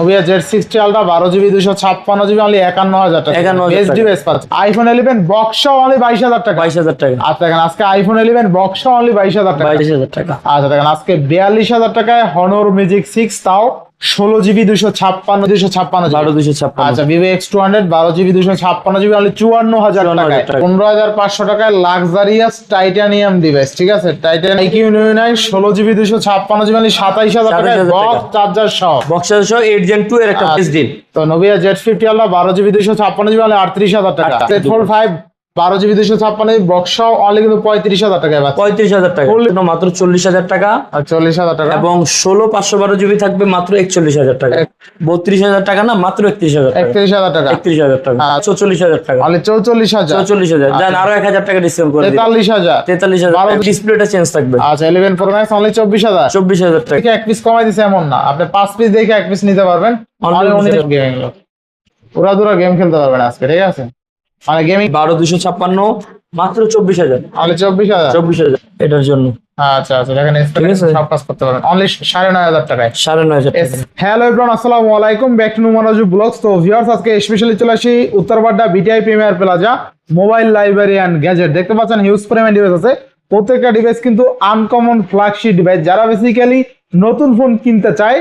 Nubia Z sixty ultra বারো GB দুশো ছাপ্পান্ন জিবি অনলি একান্ন হাজার টাকা। 51,000 এসডি টাকা। বেস পাচ্ছে আইফোন ইলেভেন বক্স অনলি বাইশ হাজার টাকা। বাইশ হাজার টাকা। আচ্ছা দেখেন আজকে আইফোন ইলেভেন বক্স অনলি বাইশ হাজার টাকা। বাইশ হাজার টাকা। আচ্ছা দেখেন আজকে বিয়াল্লিশ হাজার টাকায় হনর মিউজিক সিক্স তাও ষোলো জিবি দুশো ছাপ্পান্ন দুশো ছাপ্পান্ন বারো দুশো ছাপ্পান্ন আচ্ছা ভিভো এক্স টু হান্ড্রেড বারো জিবি দুশো ছাপ্পান্ন জিবি অনলি চুয়ান্ন হাজার টাকায় টাকা। পনেরো হাজার পাঁচশো টাকায় লাক্সারিয়াস টাইটানিয়াম ডিভাইস ঠিক আছে টাইটান আইকিউ নিউ নাই ষোলো জিবি দুশো ছাপ্পান্ন জিবি অনলি সাতাইশ হাজার টাকায় 27,000 টাকা। বক্স চার্জার সহ বক্সার সহ এইট জেন টু এর একটা আচ্ছা। ডিল তো নোভিয়া জেড ফিফটি আল্লাহ বারো জিবি দুশো ছাপ্পান্ন জিবি অনলি আটত্রিশ হাজার টাকা। ফোর ফাইভ বারো জিবি দুশো ছাপ্পান্ন জিবি বক্স অনলি কিন্তু পঁয়ত্রিশ হাজার টাকা পঁয়ত্রিশ হাজার টাকা। মাত্র চল্লিশ হাজার টাকা। আর চল্লিশ হাজার টাকা। এবং ষোলো পাঁচশো বারো জিবি থাকবে মাত্র একচল্লিশ হাজার টাকা। বত্রিশ হাজার টাকা না মাত্র একত্রিশ হাজার একত্রিশ হাজার টাকা। একত্রিশ হাজার টাকা। চৌচল্লিশ হাজার টাকা। চৌচল্লিশ হাজার। চৌচল্লিশ হাজার। দেন আরও এক হাজার টাকা ডিসকাউন্ট করে তেতাল্লিশ হাজার। তেতাল্লিশ হাজার ডিসপ্লেটা চেঞ্জ থাকবে। আচ্ছা ইলেভেন প্রো ম্যাক্স অনলি চব্বিশ হাজার। চব্বিশ হাজার টাকা। এক পিস কমাই দিছে এমন না। আপনি পাঁচ পিস দেখে এক পিস নিতে পারবেন। পুরা দুরা গেম খেলতে পারবেন আজকে ঠিক আছে? মানে গেমিং বারো দুশো ছাপ্পান্ন মাত্র চব্বিশ হাজার। অনলি চব্বিশ হাজার? চব্বিশ হাজার এটার জন্য। আচ্ছা আচ্ছা দেখেন সব কাজ করতে পারবেন। অনলি সাড়ে নয় হাজার টাকায়। সাড়ে নয় হাজার হ্যালো এভরিওয়ান আসসালামু আলাইকুম। ব্যাক টু নুমানাজু ব্লগস তো ভিউয়ার্স আজকে স্পেশালি চলে আসি Uttar Badda BTI premier plaza mobile library and gadget দেখতে পাচ্ছেন হিউজ পরিমাণ ডিভাইস আছে। প্রত্যেকটা ডিভাইস কিন্তু আনকমন ফ্ল্যাগশিপ ডিভাইস যারা বেসিক্যালি নতুন ফোন কিনতে চায়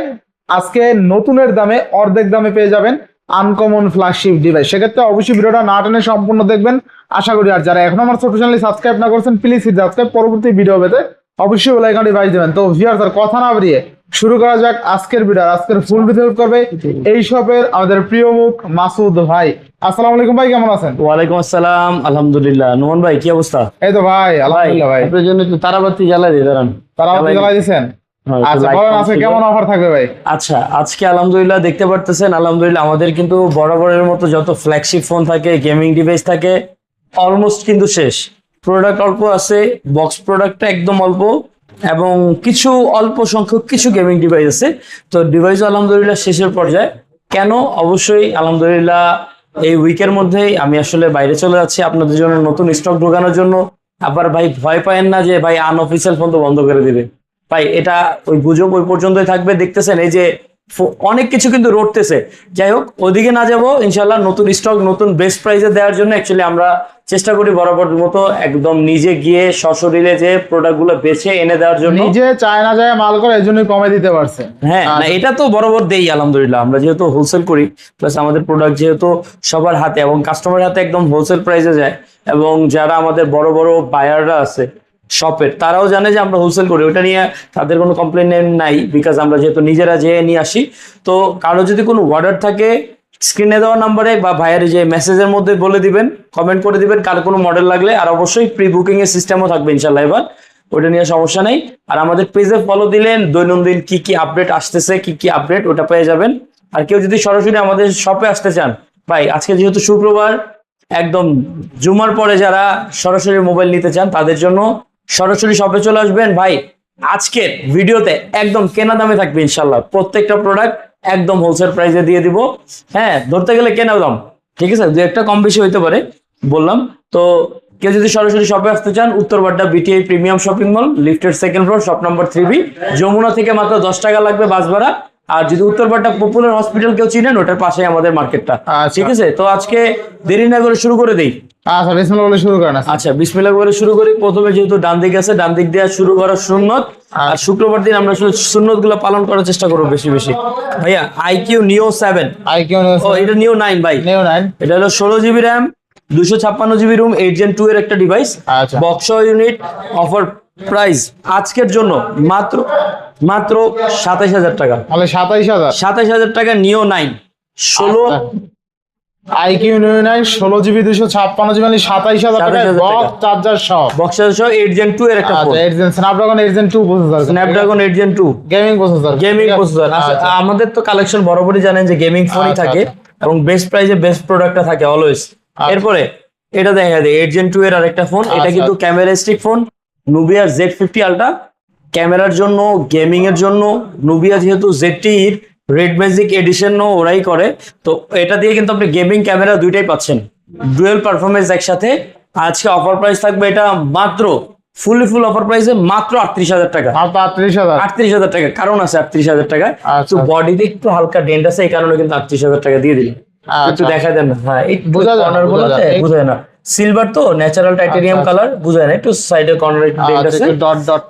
আজকে নতুনের দামে অর্ধেক দামে পেয়ে যাবেন। আনকমন ফ্ল্যাগশিপ ডিভাইস সেক্ষেত্রে অবশ্যই ভিডিওটা না টেনে সম্পূর্ণ দেখবেন। আশা করি আর যারা এখন আমার ছোট চ্যানেলে সাবস্ক্রাইব না করছেন প্লিজ সাবস্ক্রাইব পরবর্তী ভিডিও পেতে অবশ্যই বেল আইকনটি বাজিয়ে দেবেন। তো ভিউয়ার্স আর কথা না বেরিয়ে শুরু করা যাক আজকের ভিডিও আর আজকের ফুল ভিডিও করবে এই শপের আমাদের প্রিয় মুখ মাসুদ ভাই। আসসালামু আলাইকুম ভাই কেমন আছেন? ওয়ালাইকুম আসসালাম আলহামদুলিল্লাহ। নোমান ভাই কি অবস্থা? এই তো ভাই আলহামদুলিল্লাহ ভাই আপনার জন্য তারাবাতি জ্বালাই দিই দাঁড়ান। তারা আপনি জ্বালাই হ্যাঁ, আচ্ছা আচ্ছা আজকে আলহামদুলিল্লাহ দেখতে পারতেছেন আলহামদুলিল্লাহ আমাদের কিন্তু বরাবরের মতো যত ফ্ল্যাগশিপ ফোন থাকে গেমিং ডিভাইস থাকে অলমোস্ট কিন্তু শেষ। প্রোডাক্ট অল্প আছে বক্স প্রোডাক্টটা একদম অল্প এবং কিছু অল্প সংখ্যক কিছু গেমিং ডিভাইস আছে। তো ডিভাইস আলহামদুলিল্লাহ শেষের পর্যায়ে। কেন? অবশ্যই আলহামদুলিল্লাহ এই উইকের মধ্যেই আমি আসলে বাইরে চলে যাচ্ছি আপনাদের জন্য নতুন স্টক ঢোকানোর জন্য। আবার ভাই ভয় পায়েন না যে ভাই আনঅফিসিয়াল ফোন তো বন্ধ করে দিবে। ভাই এটা ওই গুজব ওই পর্যন্তই থাকবে। দেখতেছেন এই যে অনেক কিছু কিন্তু রটতেছে। যাই হোক ওদিকে না যাব ইনশাল্লাহ নতুন স্টক নতুন বেস্ট প্রাইসে দেওয়ার জন্য অ্যাকচুয়ালি আমরা চেষ্টা করি বরাবর মতো একদম নিজে গিয়ে সশরীরে যে প্রোডাক্টগুলো বেছে এনে দেওয়ার জন্য। নিজে চায় না যায় মাল করে এই জন্যই কমে দিতে পারছে। হ্যাঁ না এটা তো বরাবর দেই আলহামদুলিল্লাহ। আমরা যেহেতু হোলসেল করি প্লাস আমাদের প্রোডাক্ট যেহেতু সবার হাতে এবং কাস্টমার হাতে একদম হোলসেল প্রাইসে যায় এবং যারা আমাদের বড় বড় বায়াররা আছে শপের। তারাও জানে যে আমরা হোলসেল করি ওটা নিয়ে তাদের কোনো কমপ্লেন নাই বিকজ আমরা যেহেতু নিজেরা যেয়ে নিয়ে আসি। তো কারও যদি কোনো অর্ডার থাকে স্ক্রিনে দেওয়া নাম্বারে বা ভাইয়ের যে মেসেজের মধ্যে বলে দিবেন কমেন্ট করে দিবেন কার কোনো মডেল লাগলে, আর অবশ্যই প্রি বুকিং এর সিস্টেমও থাকবে ইনশাল্লাহ এবার। ওটা নিয়ে সমস্যা নেই। আর আমাদের পেজে ফলো দিলেন, দৈনন্দিন কি কি আপডেট আসতেছে, কি কি আপডেট ওটা পেয়ে যাবেন। আর কেউ যদি সরাসরি আমাদের শপে আসতে চান, ভাই, আজকে যেহেতু শুক্রবার, একদম জুমার পরে যারা সরাসরি মোবাইল নিতে চান, তাদের জন্য সরাসরি শপে চলে আসবেন। ভাই আজকের ভিডিওতে একদম কেনা দামে থাকবে ইনশাল্লাহ প্রত্যেকটা প্রোডাক্ট একদম হোলসেল প্রাইসে দিয়ে দিব। হ্যাঁ ধরতে গেলে কেনা দাম। ঠিক আছে? দু একটা কম বেশি হইতে পারে বললাম। তো কেউ যদি সরাসরি শপে আসতে চান Uttar Badda BTI premium shopping mall লিফটের second floor shop number three B Jamuna থেকে মাত্র দশ টাকা লাগবে বাস ভাড়া। আর যদি উত্তরপাড্ডা পপুলার হসপিটাল কেউ চিনেন ওটার পাশে আমাদের মার্কেটটা আচ্ছা। ঠিক আছে? তো আজকে দেরি না করে শুরু করে দেই। আচ্ছা বিসমিল্লাহ বলে শুরু করেন আজকে। আচ্ছা বিসমিল্লাহ করে শুরু করি। প্রথমে যেহেতু ডান দিক আছে ডান দিক দিয়ে শুরু করা সুন্নত। আর শুক্রবার দিন আমরা আসলে সুন্নতগুলো পালন করার চেষ্টা করব বেশি বেশি। ভাইয়া আইকিউ নিও সেভেন আইকিউ ও এটা নিও নাইন ভাই। নিউ নাইন এটা হলো ষোলো জিবি র্যাম দুশো ছাপ্পান্ন GB ROM eight gen two এর একটা ডিভাইস আচ্ছা। বক্স ইউনিট অফার প্রাইস আজকের জন্য মাত্র মাত্র সাতাইশ হাজার টাকা। তাহলে সাতাইশ হাজার। সাতাইশ হাজার টাকা নিও নাইন ষোলো আইকিউ নিউ ষোলো জিবি দুশো ছাপ্পান্ন জিবি মানে সাতাইশ হাজার টাকা বক্স চার্জার সহ। বক্সার সহ এইট জেন টু এর একটা ফোন আচ্ছা eight gen Snapdragon eight gen two processor Snapdragon eight gen two gaming processor gaming processor আমাদের তো কালেকশন বরাবরই জানেন যে গেমিং ফোনই আচ্ছা, থাকে এবং বেস্ট প্রাইসে বেস্ট প্রোডাক্টটা থাকে অলওয়েজ এরপরে এটা দেখা যায় এইট জেন টু এর আরেকটা ফোন এটা আচ্ছা। কিন্তু ক্যামেরাস্টিক ফোন নুবিয়ার জেড ফিফটি আলট্রা ক্যামেরার জন্য গেমিং এর জন্য নুবিয়া যেহেতু জেডটির রেড ম্যাজিক এডিশন ওরাই করে। তো এটা দিয়ে কিন্তু আপনি গেমিং ক্যামেরা দুইটাই পাচ্ছেন। ডুয়েল পারফরমেন্স একসাথে। আজকে অফার প্রাইস থাকবে এটা মাত্র ফুলি ফুল অফার প্রাইসে মাত্র আটত্রিশ হাজার টাকা। আটত্রিশ হাজার। আটত্রিশ হাজার টাকা কারণ আছে আটত্রিশ হাজার টাকা। আচ্ছা। তো বডিতে একটু হালকা ডেন্ট আছে এই কারণে কিন্তু আটত্রিশ হাজার টাকা দিয়ে দিলাম। একটু আচ্ছা। দেখা দেন না। হ্যাঁ বোঝা যায় না, সিলভার তো ন্যাচারাল টাইটেনিয়াম আচ্ছা, কালার বুঝায় না একটু সাইডে কর্নার একটু ডেন্ট আচ্ছা, আছে। ডট ডট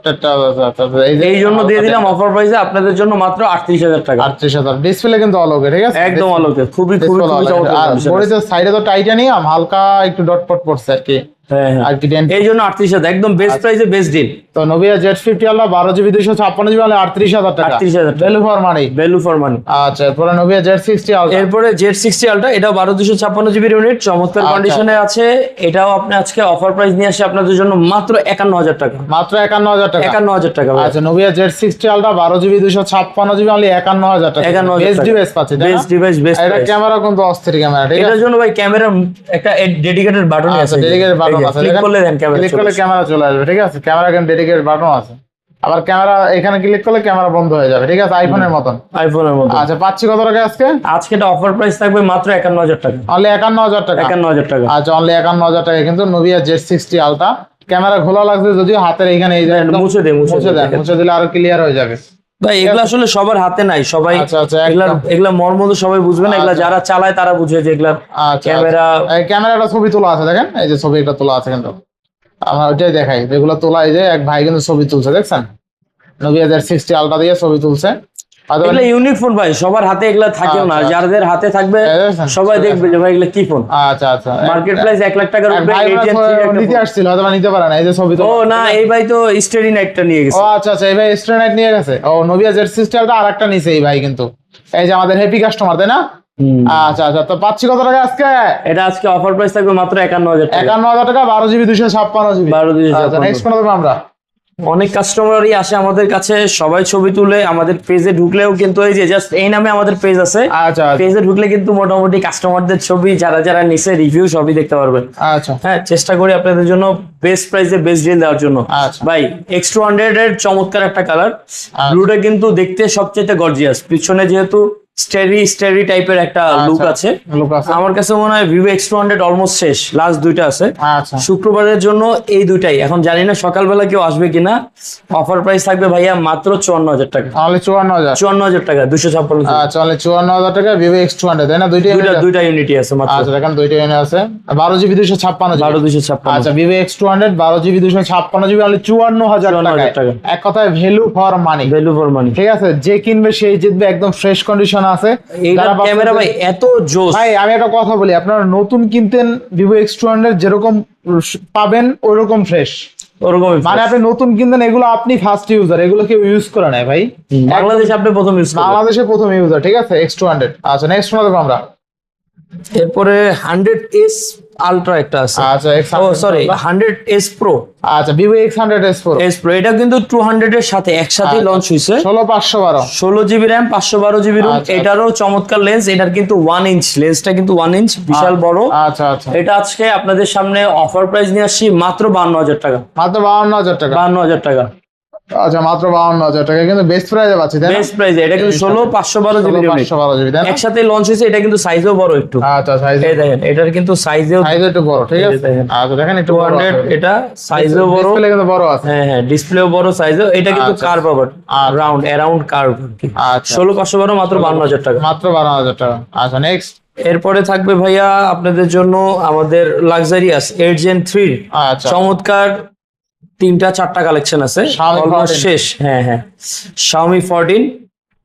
এই জন্য দিয়ে দিলাম অফার প্রাইসে আপনাদের জন্য মাত্র আটত্রিশ হাজার টাকা। আটত্রিশ হাজার। ডিসপ্লে কিন্তু অলগে ঠিক আছে? একদম আলোকে খুবই খুবই চমৎকার আর। সাইডে তো টাইটানিয়াম হালকা একটু ডট পট পড়ছে আর কি। হ্যাঁ হ্যাঁ। এই জন্য আটত্রিশ হাজার একদম বেস্ট আচ্ছা। প্রাইসে বেস্ট ডিল তো নোভিয়া জেড ফিফটি আল্লাহ বারো জিবি দুইশো ছাপ্পান্ন জিবি আল্লাহ আটত্রিশ হাজার টাকা। 38,000 টাকা। Value for money value for money আচ্ছা এরপরে নোভিয়া জেড সিক্সটি আলট্রা এরপরে জেড সিক্সটি আলটা এটাও বারো দুশো ছাপ্পান্ন জিবির ইউনিট চমৎকার। কন্ডিশনে আছে। এটাও আপনি আজকে অফার প্রাইস নিয়ে আসে আপনাদের জন্য মাত্র একান্ন হাজার টাকা। মাত্র একান্ন হাজার টাকা। একান্ন হাজার টাকা। আচ্ছা নোভিয়া জেড সিক্সটি আলট্রা বারো জিবি দুইশো ছাপ্পান্ন জিবি অনলি একান্ন হাজার টাকা। 51,000 বেস্ট ডিভাইস পাচ্ছি বেস্ট ডিভাইস বেস্ট এটা ক্যামেরা কিন্তু অস্থির ক্যামেরা এটার জন্য ভাই ক্যামেরার একটা ডেডিকেটেড বাটন আচ্ছা আছে। ডেডিকেটেড বাটন আছে ক্লিক করলে দেন ক্লিক করলে ক্যামেরা ক্যামেরা চলে আসবে ঠিক আছে? ক্যামেরা এখানে ডেডিকেটেড বাটন আছে। আবার ক্যামেরা এখানে ক্লিক করলে ক্যামেরা বন্ধ হয়ে যাবে ঠিক আছে? আইফোনের মতন। আইফোনের মতো আচ্ছা পাচ্ছি কত টাকা আজকে? আজকে এটা অফার প্রাইস থাকবে মাত্র একান্ন হাজার টাকা। অনলি একান্ন হাজার টাকা? একান্ন হাজার টাকা। আচ্ছা অনলি একান্ন হাজার টাকা। কিন্তু Nubia Z sixty ultra camera খোলা লাগছে যদিও হাতের এখানে এই মুছে দে মুছে দে মুছে দিলে আরও ক্লিয়ার হয়ে যাবে। ভাই এগুলা আসলে সবার হাতে নাই। সবাই আচ্ছা আচ্ছা এগুলা এগুলা মর্ম তো সবাই বুঝবে না। এগুলা আচ্ছা। যারা চালায় তারা যে এগুলা ক্যামেরা ক্যামেরাটা ছবি তোলা আছে দেখেন? এই যে ছবিটা তোলা আছে কিন্তু। আমরা ওইটাই দেখাই। তোলা এই যে এক ভাই কিন্তু ছবি তুলছে দেখছেন? হাজার সিক্সটি আলটা দিয়ে ছবি তুলছে। এগুলা ইউনিক ফোন ভাই সবার হাতে এগুলা থাকেও না আচ্ছা। যাদের হাতে থাকবে সবাই দেখবে যে ভাই এগুলা কি ফোন আচ্ছা আচ্ছা মার্কেট প্রাইস এক লাখ টাকার উপরে হয় একটা নিতে আসছিল হয়তো নিতে পারে না এই যে ছবি ও না এই ভাই তো স্টেডি নাইটটা নিয়ে ও গেছে আচ্ছা আচ্ছা এই ভাই স্ট্রেনাইট নিয়ে গেছে। ও নোভিয়া জেড সিক্সটি আলটা আর একটা নিছে এই ভাই কিন্তু। এই যে আমাদের হ্যাপি কাস্টমার তাই না? আচ্ছা আচ্ছা তো পাচ্ছি কত টাকা আজকে? এটা আজকে অফার প্রাইস থাকবে মাত্র একান্ন হাজার টাকা। একান্ন হাজার টাকা বারো জিবি দুশো ছাপ্পান্ন জিবি। বারো দুশো আচ্ছা নেক্সট কোন আমরা। অনেক কাস্টমারই আসে আমাদের কাছে সবাই ছবি তুলে আমাদের পেজে ঢুকলেও কিন্তু এই যে জাস্ট এই নামে আমাদের পেজ আছে। আচ্ছা আচ্ছা। পেজে ঢুকলে কিন্তু মোটামুটি কাস্টমারদের ছবি যারা যারা নিচে রিভিউ সবই দেখতে পারবেন। আচ্ছা। হ্যাঁ চেষ্টা করি আপনাদের জন্য বেস্ট প্রাইসে বেস্ট ডিল দেওয়ার জন্য। আচ্ছা। ভাই এক্স টু হান্ড্রেড এর চমৎকার একটা কালার ব্লুটা কিন্তু দেখতে সবচেয়ে গর্জিয়াস পিছনে যেহেতু স্টেরি স্টেরি টাইপের একটা লুক আছে। আমার কাছে মনে হয় Vivo X two hundred almost শেষ লাস্ট দুইটা আছে। আচ্ছা। শুক্রবারের জন্য এই দুইটাই। এখন জানি না সকালবেলা কেউ আসবে কিনা। অফার প্রাইস থাকবে ভাইয়া মাত্র চুয়ান্ন হাজার টাকা। তাহলে চুয়ান্ন হাজার। চুয়ান্ন হাজার টাকা দুশো ছাপ্পান্ন আচ্ছা তাহলে চুয়ান্ন হাজার টাকা ভিভো এক্স টু হান্ড্রেড তাই না? দুইটা দুইটা ইউনিটি আছে মাত্র। আচ্ছা দেখেন দুইটা ইউনিট আছে। বারো জিবি দুশো ছাপ্পান্ন বারো দুশো ছাপ্পান্ন। আচ্ছা ভিভো এক্স টু হান্ড্রেড বারো জিবি দুশো ছাপ্পান্ন জিবি অনলি চুয়ান্ন হাজার 54,000 টাকা টাকা। এক কথায় value for money value for money ঠিক আছে? যে কিনবে সেই জিতবে। একদম ফ্রেশ কন্ডিশন আছে। এইটা যারা ভাবছেন ক্যামেরা ভাই এত জোস ভাই আমি একটা কথা বলি আপনারা নতুন কিনতেন ভিভো এক্স টু হান্ড্রেড যেরকম পাবেন ওরকম ফ্রেশ ওরকম মানে আপনি নতুন কিনতেন এগুলো আপনি ফার্স্ট ইউজার এগুলো কেউ ইউজ করে নাই ভাই। বাংলাদেশে আপনি প্রথম ইউজ বাংলাদেশে প্রথম ইউজার ঠিক আছে? এক্স টু হান্ড্রেড আচ্ছা নেক্সট মনে আমরা। এরপরে হান্ড্রেড এস আলট্রা একটা আছে। আচ্ছা ও সরি হান্ড্রেড এস প্রো আচ্ছা Vivo X hundred S four S pro এটা কিন্তু টু হান্ড্রেড এর সাথে একসাথে আচ্ছা। লঞ্চ হয়েছে ষোলো পাঁচশো বারো। ষোলো জিবি র্যাম পাঁচশো বারো জিবি রুম আচ্ছা, এটারও চমৎকার লেন্স এটার কিন্তু ওয়ান ইঞ্চ লেন্সটা কিন্তু ওয়ান ইঞ্চ বিশাল বড়। আচ্ছা আচ্ছা। এটা আজকে আপনাদের সামনে অফার প্রাইস নিয়ে আসছি মাত্র বান্ন হাজার টাকা। মাত্র বাউন্ন হাজার টাকা। বান্ন হাজার টাকা। আচ্ছা মাত্র বাউন্ন হাজার টাকা। কিন্তু বেস্ট প্রাইজে পাচ্ছি তাই না? বেস্ট প্রাইস এটা কিন্তু ষোলো পাঁচশো বারো জিবি ইউনিট পাঁচশো বারো জিবি তাই না? একসাথে লঞ্চ হয়েছে এটা কিন্তু সাইজও বড় একটু। আচ্ছা সাইজ এই দেখেন এটার কিন্তু সাইজেও সাইজ একটু বড় ঠিক আছে। আচ্ছা দেখেন একটু টু বড় হান্ড্রেড আছে। এটা সাইজও বড়। Display কিন্তু বড় আছে। হ্যাঁ হ্যাঁ ডিসপ্লেও বড় সাইজও এটা কিন্তু। কার্ভ আবার। রাউন্ড কার্ভ আচ্ছা। ষোলো পাঁচশো বারো মাত্র বান্ন হাজার টাকা। মাত্র বারো হাজার টাকা। আচ্ছা নেক্সট এরপরে থাকবে ভাইয়া আপনাদের জন্য আমাদের লাক্সারিয়াস এইট জেন থ্রি আচ্ছা। চমৎকার তিনটা চারটা কালেকশন আছে। Xiaomi অলমোস্ট 14 শেষ। হ্যাঁ হ্যাঁ। Xiaomi 14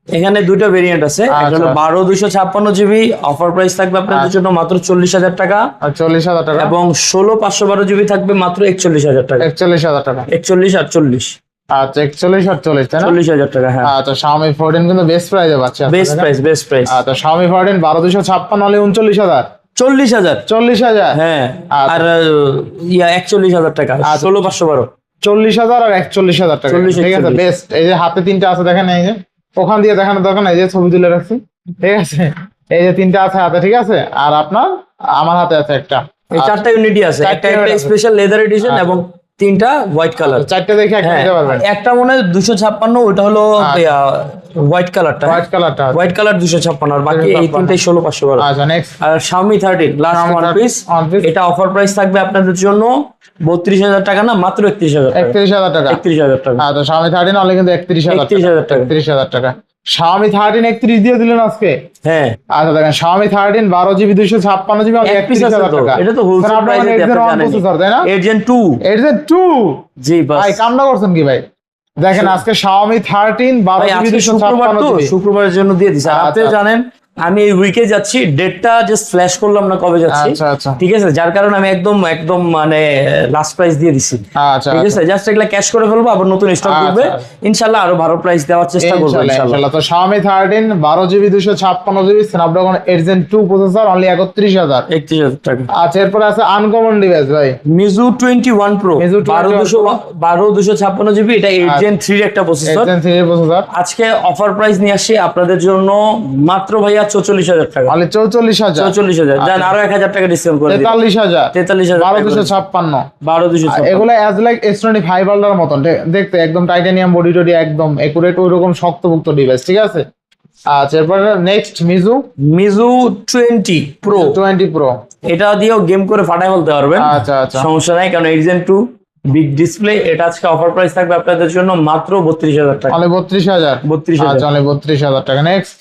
এখানে দুটো ভেরিয়েন্ট আছে। আচ্ছা। বারো দুইশো ছাপ্পান্ন জিবি অফার প্রাইস থাকবে আপনাদের জন্য। মাত্র চল্লিশ হাজার টাকা। আর চল্লিশ হাজার টাকা? এবং ষোলো পাঁচশো বারো জিবি থাকবে মাত্র একচল্লিশ হাজার টাকা। একচল্লিশ হাজার টাকা। একচল্লিশ আর চল্লিশ। আচ্ছা একচল্লিশ আর চল্লিশ তাই না? চল্লিশ হাজার টাকা হ্যাঁ। আচ্ছা Xiaomi 14 কিন্তু বেস্ট পাচ্ছি বেস্ট প্রাইস বেস্ট প্রাইস আচ্ছা Xiaomi 14 বারো দুশো ছাপ্পান্ন হলে উনচল্লিশ হাজার। চল্লিশ হাজার। চল্লিশ হাজার? হ্যাঁ আচ্ছা। আর ইয়া একচল্লিশ হাজার টাকা। আচ্ছা। ষোলো পাঁচশো বারো। চল্লিশ হাজার আর একচল্লিশ হাজার টাকা। 40, ঠিক আছে 41 বেস্ট। এই যে হাতে তিনটা আছে দেখেন এই যে। ওখান দিয়ে দেখানো দরকার এই যে ছবি তুলে রাখছি। ঠিক আছে? এই যে তিনটা আছে হাতে ঠিক আছে? আর আপনার আমার হাতে আছে একটা। এই চারটা ইউনিটি আছে। একটা। Special leather edition. এবং তিনটা হোয়াইট কালার চারটা দেখে একটা হ্যাঁ নিতে পারবেন। একটা মনে হয় দুশো ছাপ্পান্ন ওটা হলো হোয়াইট কালারটা হোয়াইট কালারটা হোয়াইট কালার দুশো ছাপ্পান্ন আর বাকি এই 256 তিনটাই ষোলো বারো। আচ্ছা নেক্সট আর Xiaomi thirteen last one piece এটা অফার প্রাইস থাকবে আপনাদের জন্য বত্রিশ হাজার টাকা না মাত্র একত্রিশ হাজার টাকা। একত্রিশ হাজার টাকা। একত্রিশ হাজার টাকা। আচ্ছা স্বামী থার্টিন অনলি কিন্তু একত্রিশ হাজার একত্রিশ হাজার টাকা। একত্রিশ হাজার টাকা। স্বামী থার্টিন একত্রিশ দিয়ে দিলেন আজকে। হ্যাঁ। আচ্ছা দেখেন থার্টিন জিবি দুইশো ছাপ্পান্ন জিবি এক একত্রিশ হাজার টাকা। এটা তো হোলসেল প্রাইসে 801 processor, তাই না? জি বাস। ভাই কামনা করছেন কি ভাই? দেখেন আজকে Xiaomi 13 বারো আজকে দুইশো ছাপ্পান্ন শুক্রবারের জন্য দিয়ে দিছে। আর আচ্ছা, আপনিও আচ্ছা। জানেন আমি এই উইকে যাচ্ছি ডেটটা জাস্ট ফ্ল্যাশ করলাম না কবে যাচ্ছি। আচ্ছা আচ্ছা। ঠিক আছে? যার কারণে আমি একদম একদম মানে লাস্ট প্রাইস দিয়ে দিছি। আচ্ছা ঠিক আছে? জাস্ট এগুলা ক্যাশ করে ফেলব আবার নতুন স্টক আচ্ছা। ইনশাল্লাহ আরও ভালো প্রাইস দেওয়ার চেষ্টা করব ইনশাআল্লাহ, তো Xiaomi 13 বারো জিবি দুইশো ছাপ্পান্ন GB Snapdragon eight gen two processor only একত্রিশ হাজার। একত্রিশ হাজার টাকা। আচ্ছা এরপরে আছে আনকমন ডিভাইস ভাই। Meizu twenty one pro Mizu 21 বারো দুশো Pro। বারো দুশো ছাপ্পান্ন জিবি এটা এইট আচ্ছা। জেন থ্রির একটা প্রসেসর জেন থ্রি প্রসেসর আজকে অফার প্রাইস নিয়ে আসছি আপনাদের জন্য। মাত্র ভাইয়া চৌচল্লিশ হাজার টাকা। অনলি চৌচল্লিশ হাজার। চৌচল্লিশ হাজার। দেন আরও এক হাজার টাকা ডিসকাউন্ট করে তেতাল্লিশ হাজার। তেতাল্লিশ হাজার বারো দুশো ছাপ্পান্ন। বারো দুশো এগুলো as like S twenty five আল্লার মতন দেখতে একদম টাইটানিয়াম বডি টডি একদম একুরেট ওই রকম শক্তপোক্ত ডিভাইস ঠিক আছে? আচ্ছা এরপরে next Meizu Meizu twenty pro twenty pro এটা দিয়েও গেম করে ফাটাই বলতে পারবেন। আচ্ছা আচ্ছা। সমস্যা নাই কারণ টু বিগ ডিসপ্লে এটা আজকে অফার প্রাইস থাকবে আপনাদের জন্য মাত্র বত্রিশ হাজার টাকা। বত্রিশ হাজার। বত্রিশ আচ্ছা হাজার অনলি বত্রিশ হাজার টাকা। Next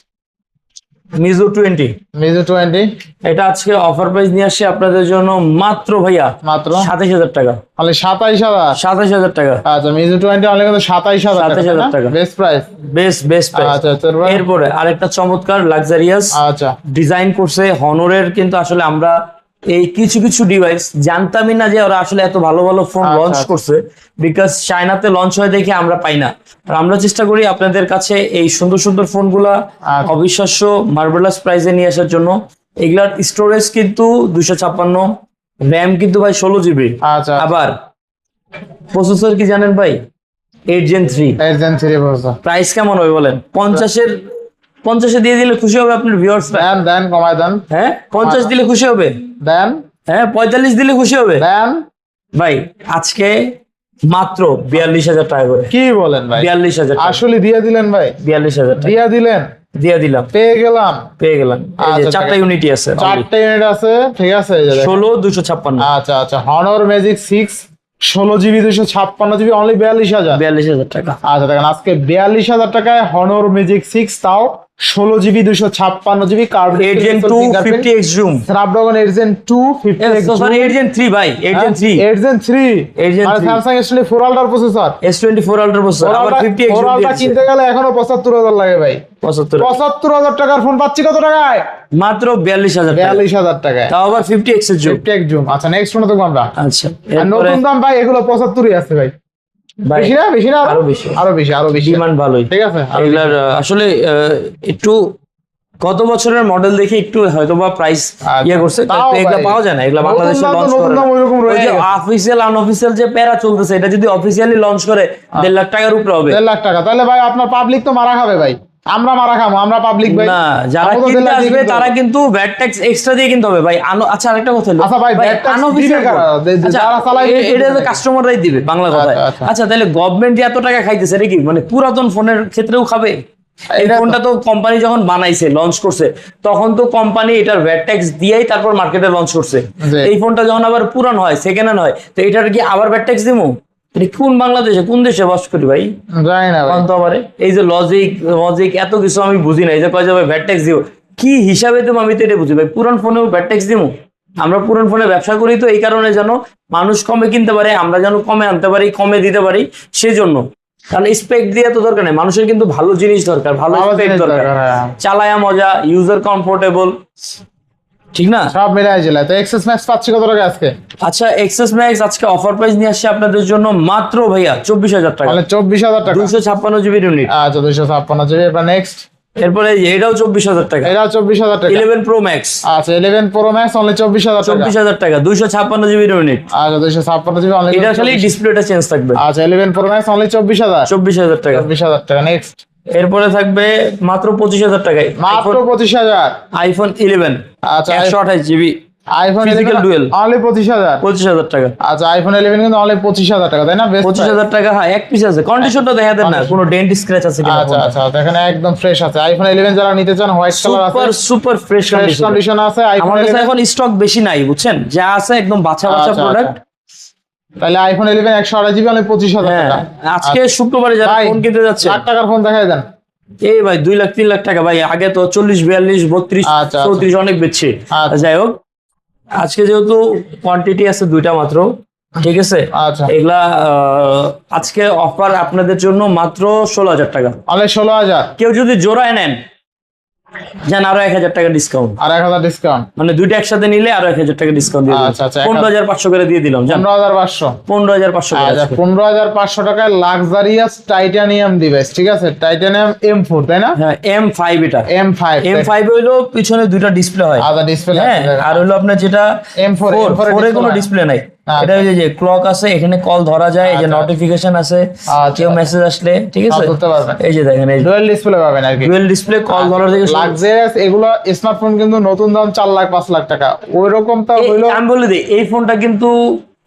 Meizu twenty. Meizu twenty. এটা আজকে অফার প্রাইস নিয়ে আসছে আপনাদের জন্য মাত্র ভাইয়া মাত্র? সাতাইশ হাজার টাকা। তাহলে সাতাইশ হাজার? সাতাইশ হাজার টাকা। আচ্ছা মিজু টোয়েন্টি অনেক সাতাইশ হাজার 27,000 টাকা। বেস্ট প্রাইস বেস্ট বেস্ট আচ্ছা আচ্ছা এরপরে? এরপরে আরেকটা চমৎকার লাক্সারিয়াস আচ্ছা। ডিজাইন করছে হনরের কিন্তু আসলে আমরা এই কিছু কিছু ডিভাইস জানতামই না যে ওরা আসলে এত ভালো ভালো ফোন আচ্ছা, লঞ্চ আচ্ছা। করছে বিকজ চায়নাতে লঞ্চ হয় দেখে আমরা পাই না। আর আমরা চেষ্টা করি আপনাদের কাছে এই সুন্দর সুন্দর ফোনগুলা আচ্ছা। অবিশ্বাস্য মার্বেলাস প্রাইসে নিয়ে আসার জন্য। এগুলার স্টোরেজ কিন্তু দুশো ছাপ্পান্ন র্যাম কিন্তু ভাই ষোলো জিবি আচ্ছা। আবার প্রসেসর কি জানেন ভাই? Eight gen three eight gen three price কেমন হবে বলেন? পঞ্চাশের পঞ্চাশে দিয়ে দিলে খুশি হবে আপনার ভিউয়ার্স দেন দেন কমায় দেন। হ্যাঁ? পঞ্চাশ দিলে খুশি হবে? দেন। হ্যাঁ পঁয়তাল্লিশ দিলে খুশি হবে? দেন। ভাই আজকে মাত্র বিয়াল্লিশ হাজার টাকা করে। কি বলেন ভাই? বিয়াল্লিশ হাজার আসলে দিয়ে দিলেন ভাই? বিয়াল্লিশ হাজার দিয়া দিলেন? দিয়ে দিলাম। পেয়ে গেলাম? পেয়ে গেলাম। আচ্ছা, চারটা ইউনিটি আছে। চারটে ইউনিট আছে ঠিক আছে। ষোলো দুশো ছাপ্পান্ন। আচ্ছা আচ্ছা হনর ম্যাজিক সিক্স ষোলো জিবি দুশো ছাপ্পান্ন জিবি অনলি বিয়াল্লিশ হাজার। বিয়াল্লিশ হাজার টাকা। আচ্ছা দেখেন আজকে বিয়াল্লিশ হাজার টাকায় হনর ম্যাজিক সিক্স তাও ষোলো জিবি দুশো ছাপ্পান্ন GB card eight gen two fifty X zoom Snapdragon eight gen two fifty sorry eight three ভাই eight gen three eight gen three 3 Samsung S four আল্ট্রার processor S twenty four ultra বছর আবার fifty x ultra কিনতে গেলে এখনও পঁচাত্তর হাজার লাগে ভাই। পঁচাত্তর পঁচাত্তর হাজার টাকার ফোন পাচ্ছি কত টাকায়? মাত্র বিয়াল্লিশ হাজার বিয়াল্লিশ হাজার টাকায়। তাও আবার ফিফটি এক্সের জুম টেক জুম আচ্ছা নেক্সট ফোনে দেখব আমরা। আচ্ছা নতুন দাম ভাই এগুলো পঁচাত্তরই আছে ভাই। বেশি না বেশি না? আরও বেশি। আরও বেশি আরও বেশি। ডিমান্ড ভালোই। ঠিক আছে? এগুলার আহ, আসলে একটু গত বছরের মডেল দেখে একটু হয়তো বা প্রাইস ইয়ে করছে আচ্ছা, এগুলা পাওয়া যায় না। এগুলা বাংলাদেশে লঞ্চ করে অফিসিয়াল আনঅফিসিয়াল যে প্যারা চলতেছে এটা যদি অফিসিয়ালি লঞ্চ করে দেড় লাখ টাকার উপরে হবে। দেড় লাখ টাকা। তাহলে ভাই আপনার পাবলিক তো মারা খাবে ভাই। আমরা মারা খাব আমরা পাবলিক ভাই। না যারা তো কিনতে আসবে তারা। কিন্তু ভ্যাট ট্যাক্স এক্সট্রা দিয়ে কিনতে হবে। ভাই আচ্ছা আরেকটা কথা হলো। আচ্ছা ভাই, tax unofficial দিবে আচ্ছা, যারা চালায় এটা দিবে। কাস্টমাররাই দিবে বাংলা কথায় আচ্ছা, আচ্ছা। আচ্ছা তাহলে গভর্নমেন্ট এত টাকা খাইতেছে এটা কি? মানে পুরাতন ফোনের ক্ষেত্রেও খাবে? এই ফোনটা তো কোম্পানি যখন বানাইছে লঞ্চ করছে তখন তো কোম্পানি এটার ভ্যাট ট্যাক্স দিয়েই তারপর মার্কেটে লঞ্চ করছে। এই ফোনটা যখন আবার পুরান হয় সেকেন্ড হ্যান্ড হয় তো এটার কি আবার ভ্যাট ট্যাক্স দিবো এটা কোন বাংলাদেশে কোন দেশে বাস করি ভাই? জানি না ভাই। মানতে পারে এই যে লজিক লজিক এত কিছু আমি বুঝি না। এই যে কয় যাবে ভ্যাট ট্যাক্স দিব। কি হিসাবে দেবো আমি তো এটা বুঝি ভাই। পুরান ফোনেও ভ্যাট ট্যাক্স দিব আমরা পুরান ফোনে ব্যবসা করি তো এই কারণে যেন মানুষ কমে কিনতে পারে আমরা যেন কমে আনতে পারি কমে দিতে পারি সেজন্য। কারণ স্পেক দিয়ে তো দরকার নেই। মানুষের কিন্তু ভালো জিনিস দরকার ভালো স্পেক দরকার। দরকার, হ্যাঁ। চালায়া মজা ইউজার কমফোর্টেবল ঠিক না? সব মিলে আসলে তো এক্সেস ম্যাক্স পাচ্ছি কত টাকা আজকে? আচ্ছা এক্সেস ম্যাক্স আজকে অফার প্রাইস নিয়ে আসছে আপনাদের জন্য মাত্র ভাইয়া চব্বিশ হাজার টাকা। মানে চব্বিশ হাজার টাকা। দুশো ছাপ্পান্ন জিবি ইউনিট আচ্ছা দুইশো ছাপ্পান্ন জিবি এবার নেক্সট এরপরে এটাও চব্বিশ হাজার টাকা। এটা চব্বিশ হাজার টাকা। ইলেভেন প্রো ম্যাক্স আচ্ছা ইলেভেন প্রো ম্যাক্স অনলি চব্বিশ হাজার চব্বিশ হাজার টাকা দুইশো ছাপ্পান্ন জিবি ইউনিট আচ্ছা দুইশো ছাপ্পান্ন জিবি অনলি এটা খালি ডিসপ্লেটা চেঞ্জ থাকবে। আচ্ছা ইলেভেন প্রো ম্যাক্স অনলি চব্বিশ হাজার। চব্বিশ হাজার টাকা। চব্বিশ হাজার টাকা নেক্সট এরপরে থাকবে মাত্র পঁচিশ হাজার টাকায় মাত্র পঁচিশ হাজার? আইফোন ইলেভেন আচ্ছা একশো আঠাশ জিবি আইফোন। অনলি হাজার? টাকা। আচ্ছা আইফোন কিন্তু অনলি পঁচিশ হাজার টাকা তাই না? Best পঁচিশ price? হাজার টাকা হ্যাঁ এক পিস আছে। কন্ডিশনটা দেখা দেন না কোনো ডেন্ট স্ক্র্যাচ আছে কিনা আচ্ছা আচ্ছা এখানে একদম ফ্রেশ আছে। আইফোন ইলেভেন যারা নিতে চান হোয়াইট কালার আছে। Super fresh fresh condition condition আছে আইফোন এখন স্টক বেশি নাই বুঝছেন? যা আছে একদম বাছা বাছা আচ্ছা, প্রোডাক্ট তাহলে আইফোন ইলেভেন একশো আড়াই জিবি অনলি পঁচিশ হাজার হ্যাঁ টাকা। আজকে শুক্রবারে যারা ফোন কিনতে যাচ্ছে। লাখ টাকার ফোন দেখাই দেন। এই ভাই দুই লাখ তিন লাখ টাকা। ভাই আগে তো চল্লিশ বিয়াল্লিশ বত্রিশ আচ্ছা, আচ্ছা। চৌত্রিশ অনেক বেচছে। আচ্ছা। যাই হোক আজকে যেহেতু কোয়ান্টিটি আছে দুইটা মাত্র ঠিক আছে? আচ্ছা। এগুলা আজকে অফার আপনাদের জন্য মাত্র ষোলো হাজার টাকা। অনলি ষোলো হাজার। কেউ যদি জোড়ায় নেন আরও টাকা ডিসকাউন্ট আর ডিসকাউন্ট মানে দুইটা একসাথে নিলে আরও টাকা ডিসকাউন্ট দিয়ে আচ্ছা, আচ্ছা, করে দিয়ে দিলাম জান। আচ্ছা টাকায় লাক্সারিয়াস টাইটানিয়াম ডিভাইস ঠিক আছে? টাইটানিয়াম তাই না? হ্যাঁ এটা। পিছনে দুইটা ডিসপ্লে হয়। আচ্ছা ডিসপ্লে হ্যাঁ আর হলো আপনার যেটা M4 ফোর M4 ফোরে কোনো ডিসপ্লে নাই। আচ্ছা। এটা ওই যে- ক্লক আছে এখানে কল ধরা যায় এই যে আচ্ছা। নোটিফিকেশন আছে আচ্ছা। কেউ মেসেজ আসলে ঠিক আছে? ধরতে পারবেন। এই যে দেখেন এই ডুয়েল ডিসপ্লে পাবেন আর কি। ডুয়েল ডিসপ্লে কল ধরার থেকে লাক্সারিয়াস এগুলো স্মার্টফোন কিন্তু নতুন দাম চার লাখ পাঁচ লাখ টাকা। ওই এই- হইল আমি বলে দিই এই ফোনটা কিন্তু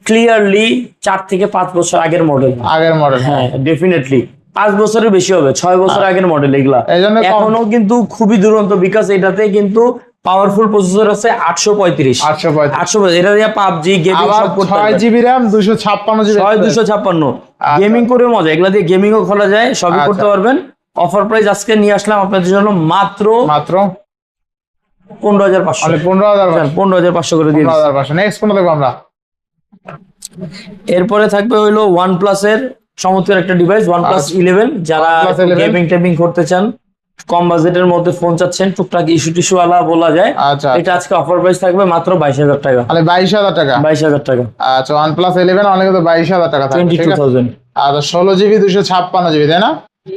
ক্লিয়ারলি চার থেকে পাঁচ বছর আগের মডেল আগের মডেল হ্যাঁ। ডেফিনেটলি পাঁচ বছরের বেশি হবে ছয় বছর আগের মডেল এগুলা। এই জন্য কম- এখনও কিন্তু খুবই দুরন্ত বিকাশ এটাতে কিন্তু পাওয়ারফুল প্রসেসর আছে আটশো পঁয়ত্রিশ। আটশো পঁয়ত্রিশ। আটশো এটা দিয়ে পাবজি গেমিং সব করতে পারবে। জিবি র্যাম দুশো ছাপ্পান্ন জিবি ছয় দুশো ছাপ্পান্ন। গেমিং করে মজা। এগুলা দিয়ে গেমিংও খোলা যায় সবই আচ্ছা। করতে পারবেন। অফার প্রাইস আজকে নিয়ে আসলাম আপনাদের জন্য মাত্র মাত্র? পনেরো হাজার পাঁচশো। পনেরো হাজার পনেরো হাজার পাঁচশো করে দিয়ে। হাজার পাঁচশো। নেক্সট কোনটা দেখব আমরা। এরপরে থাকবে হইল ওয়ান প্লাসের চমৎকার একটা ডিভাইস ওয়ান প্লাস ইলেভেন যারা গেমিং টেমিং করতে চান কম বাজেটের মধ্যে ফোন চাচ্ছেন টুকটাক ইস্যু টিস্যু আলা বলা যায়। আচ্ছা। এটা আজকে অফার প্রাইস থাকবে মাত্র বাইশ হাজার টাকা। তাহলে বাইশ হাজার টাকা? বাইশ হাজার টাকা। আচ্ছা ওয়ান প্লাস ইলেভেন অনেক কিন্তু বাইশ হাজার টাকা টোয়েন্টি টু থাউজেন্ড আচ্ছা ষোলো জিবি দুশো ছাপ্পান্ন জিবি তাই না?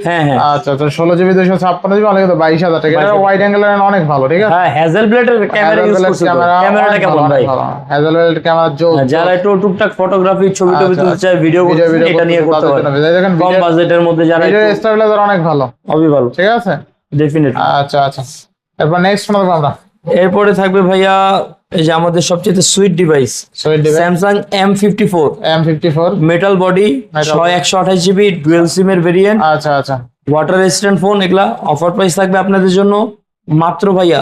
হ্যাঁ হ্যাঁ। আচ্ছা তো ষোলো জিবি দুশো ছাপ্পান্ন জিবি অনেক কিন্তু বাইশ হাজার টাকা। এটা 22,000 ওয়াইড অ্যাঙ্গেল অনেক ভালো ঠিক আছে? হ্যাঁ হ্যাজেল ব্লেডের ক্যামেরা ইউজ করছে তো। ক্যামেরাটা কেমন ভাই। হ্যাজেল ক্যামেরা জোর হ্যাঁ, যারা একটু টুকটাক ফটোগ্রাফি ছবি টবি তুলতে চায় ভিডিও করতে এটা নিয়ে করতে পারে। দেখেন কম বাজেটের মধ্যে যারা ভিডিও স্টেবিলাইজার অনেক ভালো। অবি ভালো ঠিক আছে? ডেফিনেটলি আচ্ছা আচ্ছা। এরপর নেক্সট ফোন আমরা। এরপরে থাকবে ভাইয়া এই যে আমাদের সবচেয়ে sweet device Samsung M fifty four M fifty four metal body ছয় একশো আঠাশ জিবি ডুয়েল সিমের ভেরিয়েন্ট আচ্ছা আচ্ছা। ওয়াটার রেসিস্ট্যান্ট ফোন এগুলা অফার প্রাইস থাকবে আপনাদের জন্য। মাত্র ভাইয়া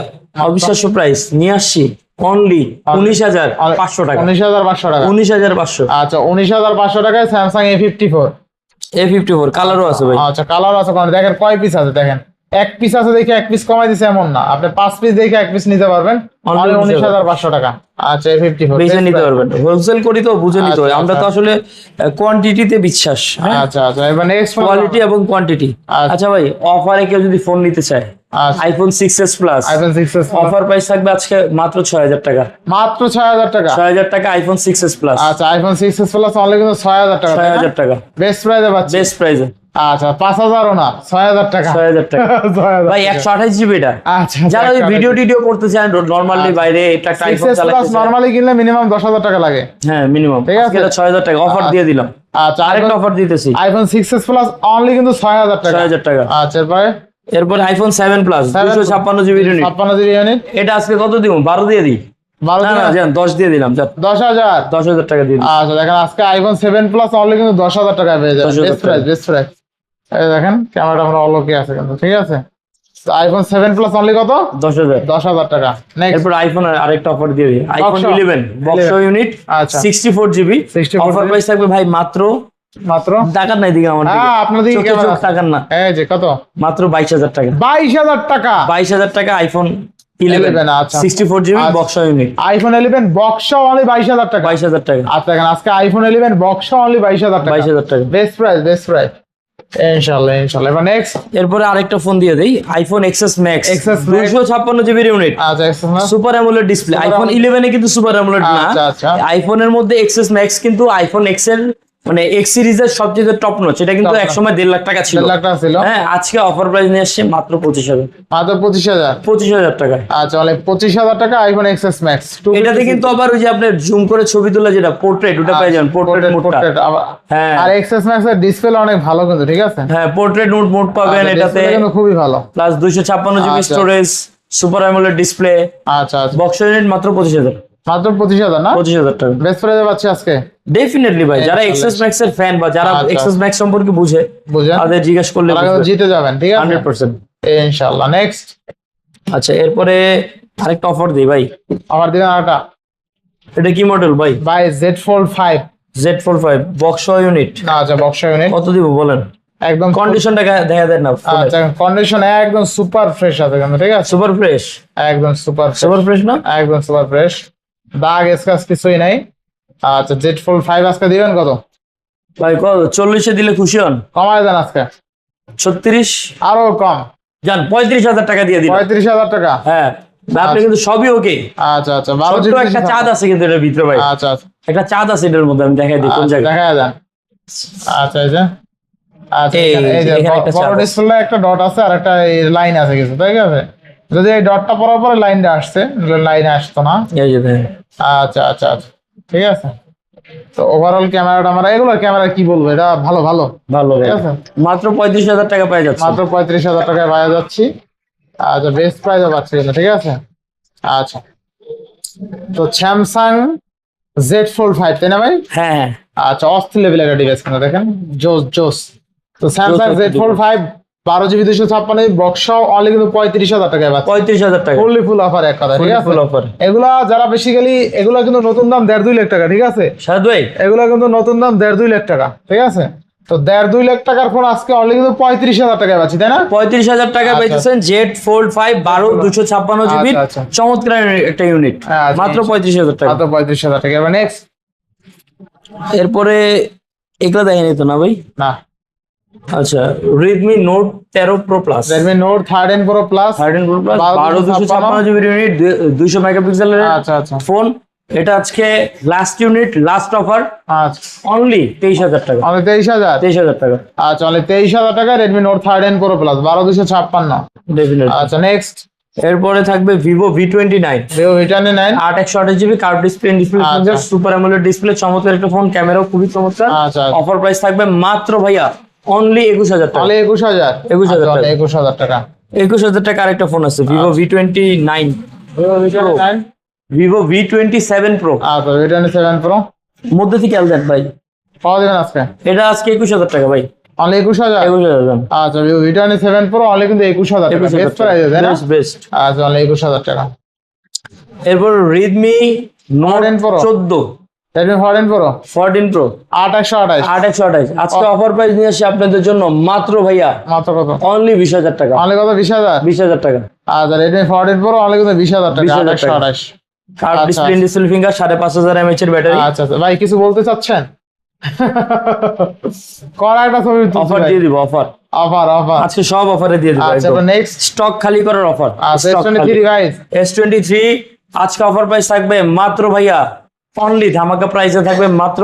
অবিশ্বাস্য প্রাইস নিয়ে আসছি। অনলি উনিশ হাজার পাঁচশো টাকা। উনিশ হাজার পাঁচশো টাকা। উনিশ হাজার পাঁচশো। আচ্ছা উনিশ হাজার পাঁচশো টাকায় Samsung A fifty four A fifty four কালারও আছে ভাই। আচ্ছা কালার আছে। দেখেন কয় পিস আছে দেখেন। এক পিস আছে দেখে এক পিস কমাই দিছে এমন না। আপনি পাঁচ পিস দেখে এক পিস নিতে পারবেন। Only অনলি 19,000 উনিশ হাজার পাঁচশো টাকা। আচ্ছা ফিফটি ফোর নিতে পারবেন। হোলসেল করি তো বুঝে নিতে হয়। আচ্ছা, আমরা তো আচ্ছা। আসলে কোয়ান্টিটিতে বিশ্বাস হ্যাঁ? আচ্ছা আচ্ছা। এবার নেক্সট কোয়ালিটি এবং কোয়ান্টিটি আচ্ছা। ভাই অফারে কেউ যদি ফোন নিতে চায় iPhone six S plus iPhone six S offer price থাকবে আজকে মাত্র ছয় হাজার টাকা। মাত্র ছয় হাজার টাকা? ছয় হাজার টাকা আইফোন সিক্স এস প্লাস আচ্ছা iPhone six S plus only কিন্তু ছয় হাজার টাকা ছয় হাজার টাকা। বেস্ট প্রাইসে পাচ্ছি। বেস্ট প্রাইসে আচ্ছা পাঁচ হাজারও না ছয় হাজার টাকা। ছয় হাজার টাকা। ভাই একশো আঠাশ জিবি আচ্ছা যারা ওই ভিডিও টিডিও করতে চান নর্মালি বাইরে এটা নর্মালি কিনলে মিনিমাম দশ হাজার টাকা লাগে। হ্যাঁ মিনিমাম ঠিক আছে। ছয় হাজার টাকা অফার দিয়ে দিলাম। আচ্ছা আরেকটা অফার দিতেছি। IPhone six S plus only কিন্তু ছয় হাজার টাকা। ছয় হাজার টাকা। আচ্ছা এরপরে? এরপর আইফোন সেভেন প্লাস 7 দুশো ছাপ্পান্ন জিবি ইউনিট ছাপ্পান্ন জিবি ইউনিট এটা আজকে কত দিব? বারো দিয়ে দিই। দশ দিয়ে দিলাম দশ হাজার। দশ হাজার টাকা দিয়ে আচ্ছা দেখেন আজকে আইফোন সেভেন প্লাস অনলি কিন্তু দশ হাজার টাকা পেয়ে যাবে বেস্ট প্রাইস বেস্ট প্রাইস দেখেন ক্যামেরাটা আমরা অলোকে আছে কিন্তু ঠিক আছে? আইফোন সেভেন প্লাস অনলি কত? দশ হাজার। দশ হাজার টাকা। নেক্সট এরপর আইফোন আরেকটা অফার দিয়ে দিই। IPhone Box eleven box unit আচ্ছা। জিবি অফার প্রাইস থাকবে ভাই মাত্র মাত্র? টাকার নাই দিকে আমার হ্যাঁ আপনার দিকে ক্যামেরা টাকার না। এই যে কত? মাত্র বাইশ হাজার টাকা। বাইশ হাজার টাকা। বাইশ হাজার টাকা আইফোন 11, আচ্ছা। GB. Box unit iPhone eleven box only বাইশ হাজার টাকা। বাইশ হাজার টাকা। আচ্ছা দেখেন আজকে আইফোন ইলেভেন বক্স অনলি বাইশ হাজার টাকা। বাইশ হাজার টাকা। বেস্ট প্রাইস বেস্ট প্রাইস এবার নেক্সট এরপরে আরেকটা ফোন দিয়ে দেই আইফোন এক্সএস ম্যাক্স। দুশো ছাপ্পান্ন জিবির ইউনিট আচ্ছা super AMOLED display iPhone AMOLED- ইলেভেনে কিন্তু সুপার অ্যামোলেড না। আইফোনের মধ্যে এক্সএস ম্যাক্স কিন্তু আইফোন এক্সেল মানে এক্স সিরিজের সবচেয়ে টপ নচ এটা কিন্তু একসময় দেড় লাখ টাকা ছিল। লাখ টাকা ছিল। হ্যাঁ আজকে অফার প্রাইস নিয়ে আসছে মাত্র পঁচিশ হাজার। মাত্র পঁচিশ হাজার? পঁচিশ হাজার টাকা আচ্ছা অনেক পঁচিশ হাজার টাকা আইফোন এক্সএস ম্যাক্স এটাতে কিন্তু আবার ওই যে আপনার জুম করে ছবি তোলা যেটা পোর্ট্রেট ওটা পেয়ে যাবেন পোর্ট্রেট মোডটা হ্যাঁ। আর এক্সএস ম্যাক্স এর ডিসপ্লে অনেক ভালো কিন্তু ঠিক আছে? হ্যাঁ পোর্ট্রেট মোড মোড পাবেন আচ্ছা, এটাতে। কিন্তু খুবই ভালো। প্লাস দুইশো ছাপ্পান্ন জিবি আচ্ছা। স্টোরেজ সুপার অ্যামোলেড ডিসপ্লে আচ্ছা আচ্ছা। বক্স ইউনিট মাত্র পঁচিশ হাজার। মাত্র না? টাকা। বেস্ট পাচ্ছি আজকে? ডেফিনেটলি ভাই যারা এক্সেস ম্যাক্স এর ফ্যান বা যারা আচ্ছা। এক্সেস ম্যাক্স সম্পর্কে বুঝে তাদের জিজ্ঞেস করলে জিতে যাবেন ঠিক আছে? ইনশাল্লাহ নেক্সট আচ্ছা এরপরে আরেকটা অফার দিই ভাই। আবার দিবেন আরেকটা? এটা কি মডেল ভাই? Z fold five Z four five box unit না আচ্ছা বক্স ইউনিট কত দিব বলেন? একদম কন্ডিশনটা দেখা দেন না আচ্ছা কন্ডিশন একদম সুপার ফ্রেশ আছে কিন্তু ঠিক আছে? সুপার ফ্রেশ একদম সুপার সুপার ফ্রেশ না? একদম সুপার ফ্রেশ দাগ স্কাচ কিছুই নাই। আচ্ছা জেড ফোল্ড ফাইভ আজকে দিবেন কত? ভাই কত? চল্লিশে দিলে খুশি হন। কমায় দেন আজকে। ছত্রিশ? আরও কম। যান পঁয়ত্রিশ হাজার টাকা দিয়ে দিন পঁয়ত্রিশ হাজার টাকা? হ্যাঁ আপনি কিন্তু সবই ওকে আচ্ছা আচ্ছা বারো একটা চাঁদ আছে কিন্তু এটার ভিতরে ভাই। আচ্ছা আচ্ছা। একটা চাঁদ আছে এটার মধ্যে আমি দেখাই দিই কোন আচ্ছা, জায়গায়। দেখা যান আচ্ছা আচ্ছা একটা ডট আছে। আর একটা লাইন আছে কিছু ঠিক আছে? যদি এই ডটটা পড়ার পরে লাইনটা আসছে লাইনে আসতো না। আচ্ছা আচ্ছা আচ্ছা ঠিক আছে। তো ওভারঅল ক্যামেরাটা আমরা এগুলো ক্যামেরা কি বলব? এটা ভালো ভালো। ভালো ঠিক আছে? মাত্র পঁয়ত্রিশ হাজার টাকা পেয়ে যাচ্ছে। মাত্র পঁয়ত্রিশ হাজার টাকায় পাওয়া যাচ্ছি। আচ্ছা বেস্ট প্রাইসও পাচ্ছি কিন্তু ঠিক আছে? আচ্ছা। তো স্যামসাং জেড ফোল্ড ফাইভ তাই না ভাই? হ্যাঁ হ্যাঁ। আচ্ছা অস্থির লেভেল একটা ডিভাইস কিন্তু দেখেন। জোস জোস। তো স্যামসাং জেড ফোল্ড ফাইভ বারো জিবি দুশো ছাপ্পান্ন বক্স অনলি কিন্তু পঁয়ত্রিশ হাজার টাকায় পাচ্ছে। পঁয়ত্রিশ হাজার টাকা ফুললি ফুল অফার এক কথা ঠিক আছে? ফুল অফার এগুলা যারা বেসিক্যালি এগুলা কিন্তু নতুন দাম দেড় দুই লাখ টাকা ঠিক আছে? ভাই এগুলা কিন্তু নতুন দাম দেড় দুই লাখ টাকা ঠিক আছে? তো দেড় দুই লাখ টাকার ফোন আজকে অনলি কিন্তু পঁয়ত্রিশ হাজার টাকা পাচ্ছি তাই না? পঁয়ত্রিশ হাজার টাকা আচ্ছা। পাইতেছেন জেড ফোল্ড ফাইভ বারো দুশো ছাপ্পান্ন জিবি। আচ্ছা, আচ্ছা। চমৎকার একটা ইউনিট হ্যাঁ, মাত্র। পঁয়ত্রিশ হাজার টাকা। মাত্র পঁয়ত্রিশ হাজার টাকা। এবার নেক্সট এরপরে এগুলা দেখেনি তো না ভাই? না। আচ্ছা রেডমি নোট তেরো pro plus Redmi note third N pro plus thirteen pro plus বারো বারো দুশো দুশো ছাপ্পান্ন জিবি ইউনিট দুইশো মেগাপিক্সেলের আচ্ছা আচ্ছা। ফোন এটা আজকে লাস্ট ইউনিট লাস্ট অফার আচ্ছা। অনলি তেইশ হাজার টাকা। অনলি তেইশ হাজার? তেইশ হাজার টাকা। আচ্ছা অনলি তেইশ হাজার টাকা এন প্রো প্লাস বারো দুশো ছাপ্পান্ন। ডেফিনেটলি আচ্ছা নেক্সট এরপরে থাকবে Vivo V twenty nine Vivo nine আট একশো আঠাশ জিবি কার্ভ ডিসপ্লে ডিসপ্লে আচ্ছা। সুপার অ্যামোলেড ডিসপ্লে চমৎকার একটা ফোন ক্যামেরাও খুবই চমৎকার। আচ্ছা অফার প্রাইস থাকবে মাত্র ভাইয়া অনলি একুশ হাজার টাকা। একুশ হাজার? 21,000 আচ্ছা, only টাকা। একুশ হাজার টাকা। একুশ হাজার টাকা আরেকটা ফোন আছে Vivo V twenty nine Vivo V twenty seven pro আচ্ছা ভিটানি সেভেন প্রো মধ্যে থেকে দেন ভাই। পাওয়া দেবেন আজকে? এটা আজকে একুশ হাজার টাকা ভাই। অনলি একুশ হাজার? একুশ হাজার আচ্ছা Vivo V twenty seven pro only কিন্তু একুশ হাজার টাকা। একুশ হাজার বেস্ট প্রাইস না? বেস্ট আচ্ছা অনলি একুশ হাজার টাকা। এরপর রেডমি নোট 14 Pro। চোদ্দ। Redmi fourteen pro fourteen pro আট একশো আঠাশ। আট একশো আঠাশ। আজকে অফার প্রাইস নিয়ে আসি আপনাদের জন্য মাত্র ভাইয়া। মাত্র কত? অনলি বিশ হাজার টাকা। অনলি কত? টাকা। আচ্ছা রেডমি প্রো অনলি টাকা 20,000 টাকা। কার্ভ আচ্ছা, ডিসপ্লে ডিসপ্লে ফিঙ্গার এমএচ এর ব্যাটারি আচ্ছা আচ্ছা। ভাই কিছু বলতে চাচ্ছেন? একটা ছবি অফার দিয়ে দিব অফার অফার অফার আজকে সব অফারে দিয়ে দিব আচ্ছা নেক্সট স্টক খালি করার অফার আচ্ছা twenty three guys S twenty three আজকে অফার প্রাইস থাকবে মাত্র ভাইয়া অনলি ধামাকা প্রাইসে থাকবে মাত্র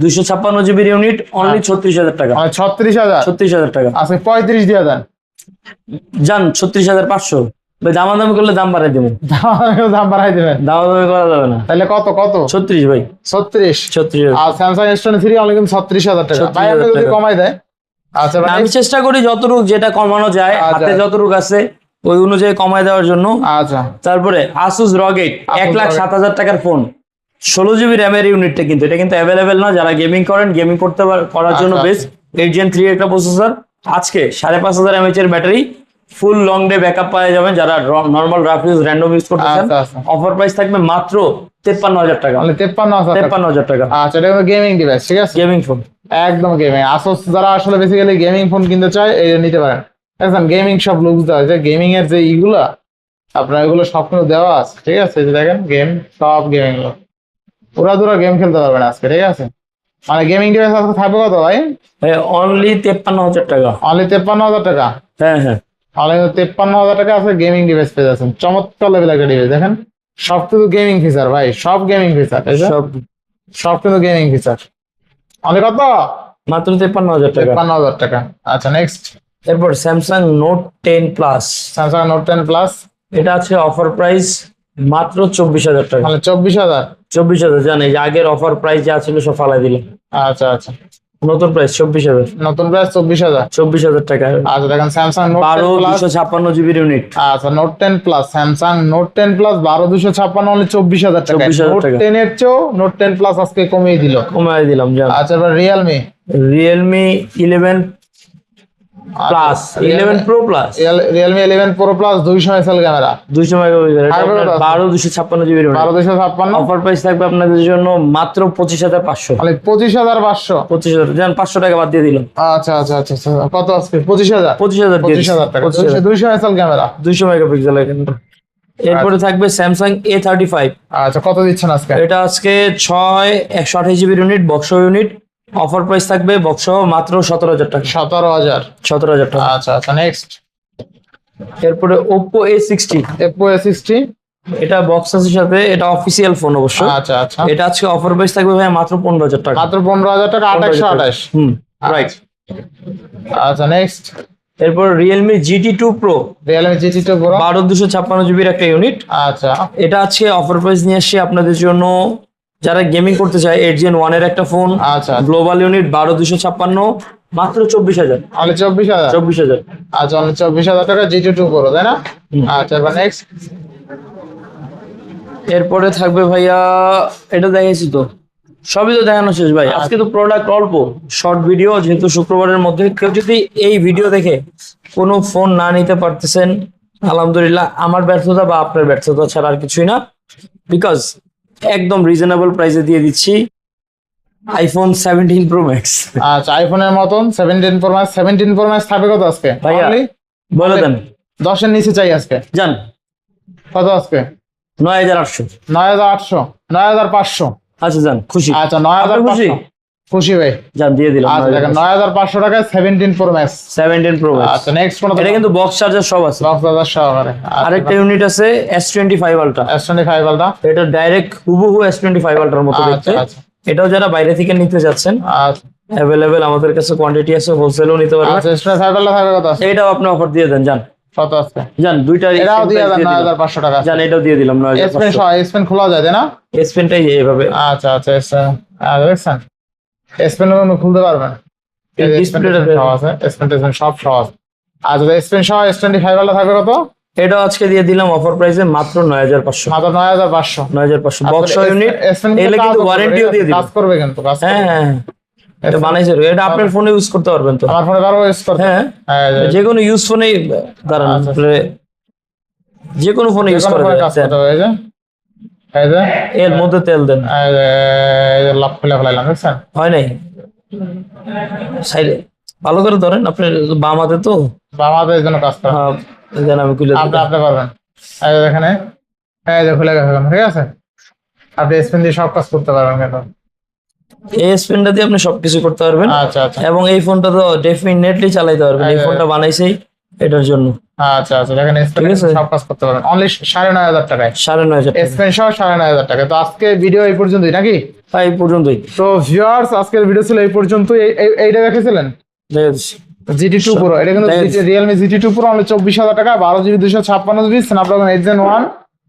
দুইশো ছাপ্পান্ন জিবির ইউনিট অনলি ছত্রিশ হাজার টাকা। মানে ছত্রিশ হাজার? ছত্রিশ হাজার টাকা। আজকে পঁয়ত্রিশ দিয়ে দেন। যান ছত্রিশ হাজার পাঁচশো। ভাই দামাদামি করলে দাম বাড়াই দেবো দাম বাড়াই দেবেন। দামাদামি করা যাবে না। তাহলে কত কত? ছত্রিশ ভাই। ছত্রিশ। ছত্রিশ। আর Samsung S twenty three only ছত্রিশ হাজার টাকা। 36,000 ভাই যদি কমাই দেয় আচ্ছা ভাই। আমি চেষ্টা করি যতটুকু যেটা কমানো যায় আচ্ছা। হাতে যতটুকু আছে ওই অনুযায়ী কমায় দেওয়ার জন্য। আচ্ছা। তারপরে আসুস রগেট এক লাখ সাত হাজার টাকার ফোন ষোলো জিবি র্যামের ইউনিটটা কিন্তু এটা কিন্তু অ্যাভেলেবেল না যারা গেমিং করেন গেমিং করতে করার জন্য আচ্ছা, বেস্ট এইট জেন থ্রি একটা প্রসেসর আজকে সাড়ে পাঁচ হাজার এমএচ এর battery full long day backup পাওয়া যাবেন যারা normal rough use random use আচ্ছা, আচ্ছা। অফার প্রাইস থাকবে মাত্র তেপ্পান্ন হাজার টাকা। অনলি তেপ্পান্ন হাজার টাকা। তেপ্পান্ন হাজার টাকা। আচ্ছা এটা গেমিং ডিভাইস ঠিক আছে? গেমিং ফোন একদম গেমিং আসোস যারা আসলে বেসিক্যালি গেমিং ফোন কিনতে চায় এই নিতে পারেন। দেখছেন গেমিং সব লুকস দেওয়া আছে। গেমিং এর যে ইগুলা আপনার এগুলো সব কিন্তু দেওয়া আছে। ঠিক আছে দেখেন গেম সব গেমিংগুলো পুরা দুরা গেম খেলতে পারবেন আজকে ঠিক আছে? মানে গেমিং ডিভাইস আজকে থাকবে কত ভাই? অনলি তেপ্পান্ন হাজার টাকা। অনলি তেপ্পান্ন হাজার টাকা? হ্যাঁ হ্যাঁ। অনলি তেপ্পান্ন হাজার টাকা আছে গেমিং ডিভাইস পেয়ে যাচ্ছেন। চমৎকার লেভেল একটা ডিভাইস দেখেন। সব কিন্তু গেমিং ফিচার ভাই সব গেমিং ফিচার সব। সব কিন্তু গেমিং ফিচার অনেক কত? মাত্র তেপ্পান্ন হাজার টাকা। তেপ্পান্ন হাজার টাকা। আচ্ছা নেক্সট এরপর Samsung note ten plus Samsung note ten plus এটা আছে অফার প্রাইস মাত্র চব্বিশ হাজার টাকা। মানে চব্বিশ হাজার। চব্বিশ হাজার জান যে আগের অফার প্রাইস যা ছিল সব ফালাই দিলে। আচ্ছা আচ্ছা। নতুন প্রাইস চব্বিশ হাজার। নতুন প্রাইস চব্বিশ হাজার? চব্বিশ হাজার টাকা। আচ্ছা দেখেন স্যামসাং বারো দুশো ছাপ্পান্ন জিবির ইউনিট আচ্ছা note ten plus Samsung note ten plus বারো দুশো ছাপ্পান্ন হলে চব্বিশ হাজার টাকা। 24,000 নোট টাকা। টেন এর চেয়েও নোট টেন প্লাস আজকে কমিয়ে দিল। কমাই দিলাম আচ্ছা এবার Realme Realme eleven plus pro plus pro plus camera megapixel offer price থাকবে আপনাদের জন্য মাত্র পঁচিশ হাজার পাঁচশো। মানে টাকা বাদ দিয়ে দিলাম। আচ্ছা আচ্ছা আচ্ছা আচ্ছা কত আজকে? টাকা। ক্যামেরা দুইশো মেগাপিক্সেল এরপরে থাকবে স্যামসাং এ থার্টি ফাইভ আচ্ছা কত দিচ্ছেন আজকে? এটা আজকে ছয় একশো আঠাশ জিবির unit box unit offer price থাকবে বক্স মাত্র সতেরো হাজার টাকা। সতেরো হাজার। সতেরো হাজার টাকা। আচ্ছা আচ্ছা নেক্সট এরপরে Oppo A sixty Oppo A sixty এটা বক্স আছে সাথে এটা অফিসিয়াল ফোন অবশ্য। আচ্ছা আচ্ছা। এটা আজকে অফার প্রাইস থাকবে ভাই মাত্র পনেরো হাজার টাকা। মাত্র পনেরো হাজার টাকা একশো আঠাশ। হুম রাইট আচ্ছা নেক্সট এরপর Realme GT two pro Realme GT two pro বারো দুশো ছাপ্পান্ন জিবির একটা ইউনিট আচ্ছা। এটা আজকে অফার প্রাইস নিয়ে আসছি আপনাদের জন্য যারা গেমিং করতে চায় এইট জেন ওয়ানের একটা ফোন আচ্ছা। গ্লোবাল ইউনিট বারো দুশো ছাপ্পান্ন মাত্র চব্বিশ হাজার। অনলি চব্বিশ হাজার? চব্বিশ হাজার। আচ্ছা অনলি চব্বিশ হাজার টাকা জিটি টু প্রো তাই না? আচ্ছা এবার নেক্সট এরপরে থাকবে ভাইয়া এটা দেখেছি তো। সবই তো দেখানো শেষ ভাই। আজকে তো প্রোডাক্ট অল্প শর্ট ভিডিও যেহেতু শুক্রবারের মধ্যে। কেউ যদি এই ভিডিও দেখে কোনো ফোন না নিতে পারতেছেন আলহামদুলিল্লাহ আমার ব্যর্থতা বা আপনার ব্যর্থতা ছাড়া আর কিছুই না। বিকজ একদম রিজনেবল প্রাইসে দিয়ে দিচ্ছি আইফোন সেভেন্টিন প্রো ম্যাক্স আচ্ছা আইফোনের মতন seventeen pro max seventeen pro max থাকবে কত আজকে? ভাইয়া। Only? বলে দেন। 10 এর নিচে চাই আজকে। জান। কত আজকে? নয় হাজার আটশো। নয় হাজার আটশো। নয় হাজার পাঁচশো। আচ্ছা জান খুশি। আচ্ছা নয় হাজার আপনি খুশি? ভাই? যান দিয়ে দিলাম আচ্ছা দেখেন নয় হাজার পাঁচশো টাকায় seventeen pro max seventeen pro আচ্ছা নেক্সট কোন এটা কিন্তু বক্স চার্জার সব আছে। দশ হাজার সহকারে আরেকটা ইউনিট আছে S twenty five ultra S twenty five এটা ডাইরেক্ট হুবহু এস টোয়েন্টি ফাইভ আলট্রার মতো আচ্ছা দেখতে। আচ্ছা। এটাও যারা বাইরে থেকে নিতে যাচ্ছেন আচ্ছা। অ্যাভেলেবেল আমাদের কাছে কোয়ান্টিটি আছে হোলসেলও নিতে পারবেন। আচ্ছা এস টোয়েন্টি ফাইভ আলটা থাকবে আছে। এটাও আপনি অফার দিয়ে দেন যান। কত আছে। যান দুইটা এটাও দিয়ে দেন নয় হাজার পাঁচশো টাকা যান এটাও দিয়ে দিলাম নয় এস পেন খোলা যায় না? এস পেনটাই এইভাবে। আচ্ছা আচ্ছা আচ্ছা দেখছেন? এস পেন খুলতে পারবেন আছে সব সহ আছে আচ্ছা এস পেন সহ এস টোয়েন্টি ফাইভ থাকবে কত? এটাও আজকে দিয়ে দিলাম অফার প্রাইসে মাত্র নয় হাজার পাঁচশো। মাত্র নয় হাজার পাঁচশো। নয় হাজার পাঁচশো। আচ্ছা, বক্স ইউনিট এগুলো কিন্তু ওয়ারেন্টিও দিয়ে কাজ করবে কিন্তু হ্যাঁ হ্যাঁ হ্যাঁ। এটা বানাইছে। এটা আপনার ফোনে ইউজ করতে পারবেন তো। আমার ফোনে বারো ইউজ করতে হ্যাঁ। হ্যাঁ, যে- কোনো ইউজ ফোনেই দাঁড়ান আচ্ছা। যে কোনো ফোনে ইউজ করা যায়। এর মধ্যে তেল দেন। লাভ খুলে ফেলাইলাম দেখছেন? হয় নাই? সাইডে। ভালো করে ধরেন আপনি বাম হাতে তো? বা আমাদের এই জন্য কাজ করে হ্যাঁ, আমি খুলে আপনি আপনি পারবেন এই এখানে এই যে খুলে গেছে ঠিক আছে? আপনি স্পেন দিয়ে সব কাজ করতে পারবেন কিন্তু। এই স্পেনটা দিয়ে আপনি সবকিছু করতে পারবেন। আচ্ছা আচ্ছা। এবং এই ফোনটা তো ডেফিনেটলি চালাইতে পারবেন। এই। ফোনটা বানাইছেই। এটার জন্য। আচ্ছা আচ্ছা দেখেন। সব কাজ করতে পারবেন অনলি সাড়ে নয় হাজার টাকায়। সাড়ে নয় হাজার স্পেন সহ সাড়ে নয় হাজার টাকা। তো আজকে ভিডিও এই পর্যন্তই নাকি? এই পর্যন্তই। তো ভিউয়ার্স আজকের ভিডিও ছিল এই পর্যন্তই। এই- এই- এইটা দেখেছিলেন। জিটি টু প্রো এটা কিন্তু Realme GT two pro only চব্বিশ হাজার টাকা বারো জিবি দুশো ছাপ্পান্ন GB Snapdragon eight gen one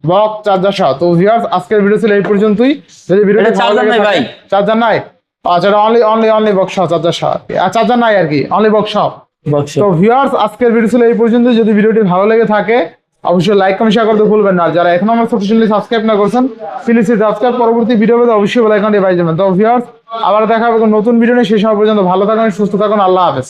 box charger সহ। তো ভিউয়ার্স আজকের ভিডিও ছিল এই পর্যন্তই। যদি charger নাই ভাই। চার্জার নাই? আচ্ছা only only only box charger সহ চার্জার নাই আর কি? অনলি বক্সে তো ভিউয়ার্স আজকের ভিডিও ছিল এই পর্যন্ত। যদি ভিডিওটি ভালো লেগে থাকে, অবশ্যই লাইক কমেন্ট শেয়ার করতে ভুলবেন না। যারা এখন আমার ছোট চ্যানেলটি সাবস্ক্রাইব না করছেন প্লিজ সাবস্ক্রাইব পরবর্তী ভিডিও পেতে অবশ্যই বেল আইকনটি বাজিয়ে দেবেন। তো ভিউয়ার্স আবার দেখা হবে নতুন ভিডিও নিয়ে। সেই সময় পর্যন্ত ভালো থাকুন, সুস্থ থাকুন। আল্লাহ হাফেজ।